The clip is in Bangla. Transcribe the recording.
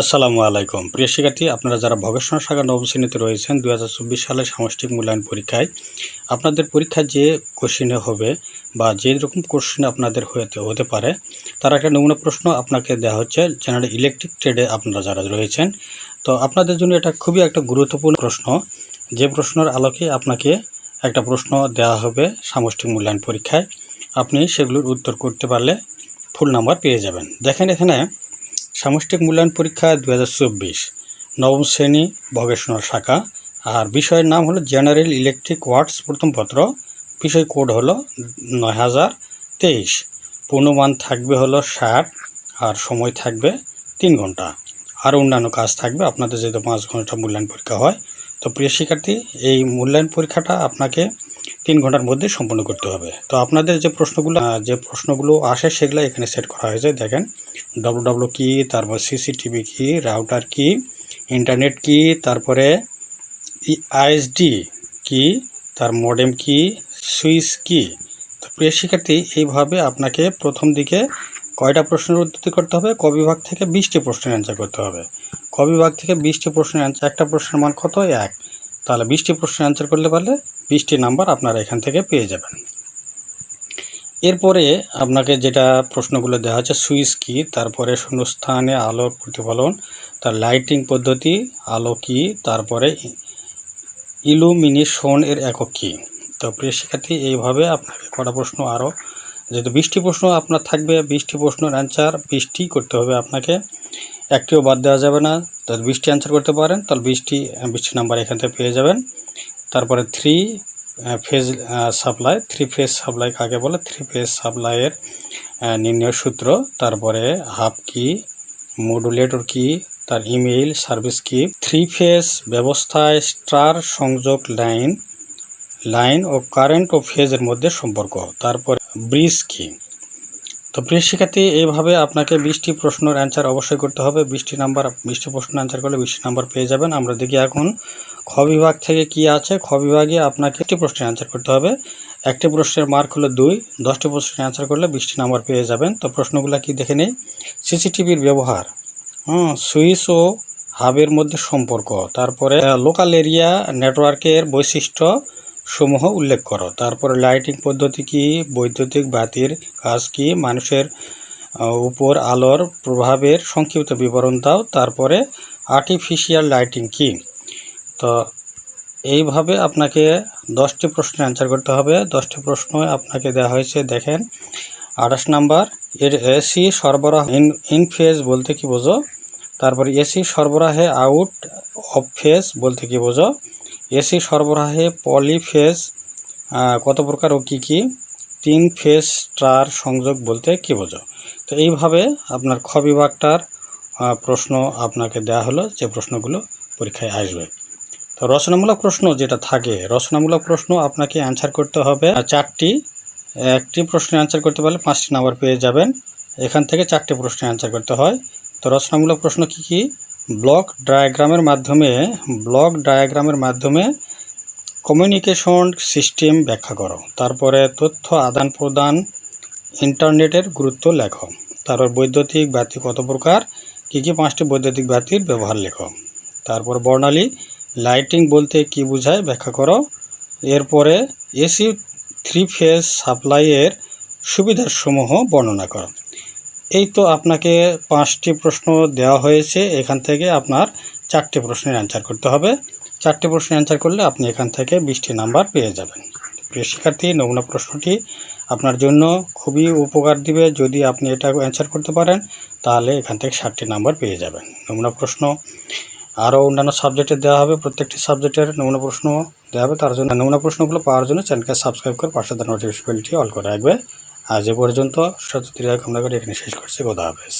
আসসালামু আলাইকুম। প্রিয় শিক্ষার্থী, আপনারা যারা ভগেশ্বর শাখা নবম শ্রেণীতে রয়েছেন দু হাজার চব্বিশ সালে সামষ্টিক মূল্যায়ন পরীক্ষায়, আপনাদের পরীক্ষা যে কোশ্চিনে হবে বা যে রকম কোশ্চিন আপনাদের হতে হতে পারে, তার একটা নমুনা প্রশ্ন আপনাকে দেওয়া হচ্ছে জেনারেল ইলেকট্রিক ট্রেডে আপনারা যারা রয়েছেন, তো আপনাদের জন্য এটা খুবই একটা গুরুত্বপূর্ণ প্রশ্ন। যে প্রশ্নের আলোকে আপনাকে একটা প্রশ্ন দেওয়া হবে সামষ্টিক মূল্যায়ন পরীক্ষায়, আপনি সেগুলোর উত্তর করতে পারলে ফুল নাম্বার পেয়ে যাবেন। দেখেন এখানে সামষ্টিক মূল্যায়ন পরীক্ষা দু হাজার চব্বিশ, নবম শ্রেণি ভগেশনার শাখা। আর বিষয়ের নাম হলো জেনারেল ইলেকট্রিক ওয়ার্ডস প্রথম পত্র। বিষয় কোড হলো নয় হাজার তেইশ। পূর্ণমান থাকবে হলো ষাট, আর সময় থাকবে তিন ঘণ্টা। আর অন্যান্য কাজ থাকবে, আপনাদের যেহেতু পাঁচ ঘণ্টা মূল্যায়ন পরীক্ষা হয়। তো প্রিয় শিক্ষার্থী, এই মূল্যায়ন পরীক্ষাটা আপনাকে তিন ঘণ্টার মধ্যে সম্পন্ন করতে হবে। তো আপনাদের যে প্রশ্নগুলো যে প্রশ্নগুলো আসে সেগুলো এখানে সেট করা হয়েছে। দেখেন ডব্লু ডব্লু কি, তারপর সিসিটিভি কি রাউটার কি ইন্টারনেট কি, তারপরে আইএসডি কি, তার মডেম কি সুইচ কি। তো প্রিয় শিক্ষার্থী, এইভাবে আপনাকে প্রথম দিকে কয়টা প্রশ্নের উত্তর করতে হবে? ক বিভাগ থেকে বিশটি প্রশ্নের অ্যান্সার করতে হবে। ক বিভাগ থেকে বিশটি প্রশ্নের অ্যান্সার একটা প্রশ্নের মান কত? এক। তাহলে বিশটি প্রশ্নের অ্যান্সার করলে পারলে বিশটি নাম্বার আপনারা এখান থেকে পেয়ে যাবেন। এরপরে আপনাকে যেটা প্রশ্নগুলো দেওয়া হচ্ছে সুইচ কি, তারপরে শূন্যস্থানে আলোর প্রতিফলন, তার লাইটিং পদ্ধতি, আলো কি, তারপরে ইলুমিনেশন এর একক কি। তো প্রিয় শিক্ষার্থী, এইভাবে আপনাকে কটা প্রশ্ন আরও যেহেতু বিশটি প্রশ্ন আপনার থাকবে, বিশটি প্রশ্নের অ্যান্সার বিশটি করতে হবে আপনাকে, একটিও বাদ দেওয়া যাবে না। তো বিশটি অ্যান্সার করতে পারেন, তাহলে বিশটি বিশটি নাম্বার এখান থেকে পেয়ে যাবেন। তারপরে three phase supply three phase supply কাকে বলে? থ্রি ফেজ সাপ্লাইয়ের নির্ণয় সূত্র। তারপরে হাফ কি মডুলেটর কি তার ইমেইল সার্ভিস কি থ্রি ফেজ ব্যবস্থায় স্টার সংযোগ লাইন লাইন ও কারেন্ট ও ফেজের মধ্যে সম্পর্ক। তারপরে ব্রিজ কি তো প্রিয় শিক্ষার্থী, এইভাবে আপনাকে বিশটি প্রশ্নের অ্যান্সার অবশ্যই করতে হবে। বিশটি নাম্বার বিশটি প্রশ্ন অ্যান্সার করলে বিশটি নাম্বার পেয়ে যাবেন। আমরা দেখি এখন খ বিভাগ থেকে কি আছে। খ বিভাগে আপনাকে একটি প্রশ্নের অ্যান্সার করতে হবে। একটি প্রশ্নের মার্ক হলো দুই, দশটি প্রশ্নের অ্যান্সার করলে বিশটি নাম্বার পেয়ে যাবেন। তো প্রশ্নগুলো কি দেখে নেই? সিসিটিভির ব্যবহার। হুম, সুইচ ও হাবের মধ্যে সম্পর্ক। তারপরে লোকাল এরিয়া নেটওয়ার্কের বৈশিষ্ট্য। সমূহ উল্লেখ করো। তারপরে লাইটিং পদ্ধতি কি? বৈদ্যুতিক বাতির কাজ কি? মানুষের উপর আলোর প্রভাবের সংক্ষিপ্ত বিবরণ দাও। তারপরে আর্টিফিশিয়াল লাইটিং কি? তো এইভাবে আপনাকে দশটি প্রশ্নের অ্যান্সার করতে হবে। দশটি প্রশ্ন আপনাকে দেওয়া হয়েছে, দেখেন। আঠাশ নাম্বার, এর এসি সরবরাহ ইন ইন ফেজ বলতে কি বোঝো? তারপরে এসি সরবরাহে আউট অফ ফেজ বলতে কি বোঝো? এসি সরবরাহে পলিফেজ কত প্রকার ও কী কী? তিন ফেজ স্টার সংযোগ বলতে কি বোঝো? তো এইভাবে আপনার খ বিভাগটার প্রশ্ন আপনাকে দেওয়া হলো, যে প্রশ্নগুলো পরীক্ষায় আসবে। তো রচনামূলক প্রশ্ন যেটা থাকে, রচনামূলক প্রশ্ন আপনাকে অ্যান্সার করতে হবে। চারটি, একটি প্রশ্নের অ্যান্সার করতে পারলে পাঁচটি নাম্বার পেয়ে যাবেন। এখান থেকে চারটি প্রশ্নের অ্যান্সার করতে হয়। তো রচনামূলক প্রশ্ন কি কি? ব্লক ডায়াগ্রামের মাধ্যমে ব্লক ডায়াগ্রামের মাধ্যমে কমিউনিকেশন সিস্টেম ব্যাখ্যা করো। তারপরে তথ্য আদান প্রদান ইন্টারনেটের গুরুত্ব লেখো। তারপর বৈদ্যুতিক বাতি কত প্রকার? কী কী পাঁচটি বৈদ্যুতিক বাতির ব্যবহার লেখো। তারপর বর্ণালী লাইটিং বলতে কি বোঝায় ব্যাখ্যা করো। এরপরে এসি থ্রি ফেজ সাপ্লাইয়ের সুবিধাসমূহ বর্ণনা করো। এই তো আপনাকে পাঁচটি প্রশ্ন দেওয়া হয়েছে, এখান থেকে আপনার চারটি প্রশ্নের অ্যান্সার করতে হবে। চারটি প্রশ্নের অ্যান্সার করলে আপনি এখান থেকে বিশটি নাম্বার পেয়ে যাবেন। প্রিয় শিক্ষার্থী, নমুনা প্রশ্নটি আপনার জন্য খুবই উপকার দিবে। যদি আপনি এটা অ্যান্সার করতে পারেন, তাহলে এখান থেকে ষাটটি নাম্বার পেয়ে যাবেন। নমুনা প্রশ্ন, আরও অন্যান্য সাবজেক্টে দেওয়া হবে, প্রত্যেকটি সাবজেক্টের নমুনা প্রশ্ন দেওয়া হবে, তার জন্য নমুনা প্রশ্নগুলো পাওয়ার জন্য চ্যানেলকে সাবস্ক্রাইব করে পাশে নোটিফিকেশনটি অল করে রাখবে। আজ এ পর্যন্ত সত্যি আমরা করে এখানে শেষ করছি। খোদা হাফেজ।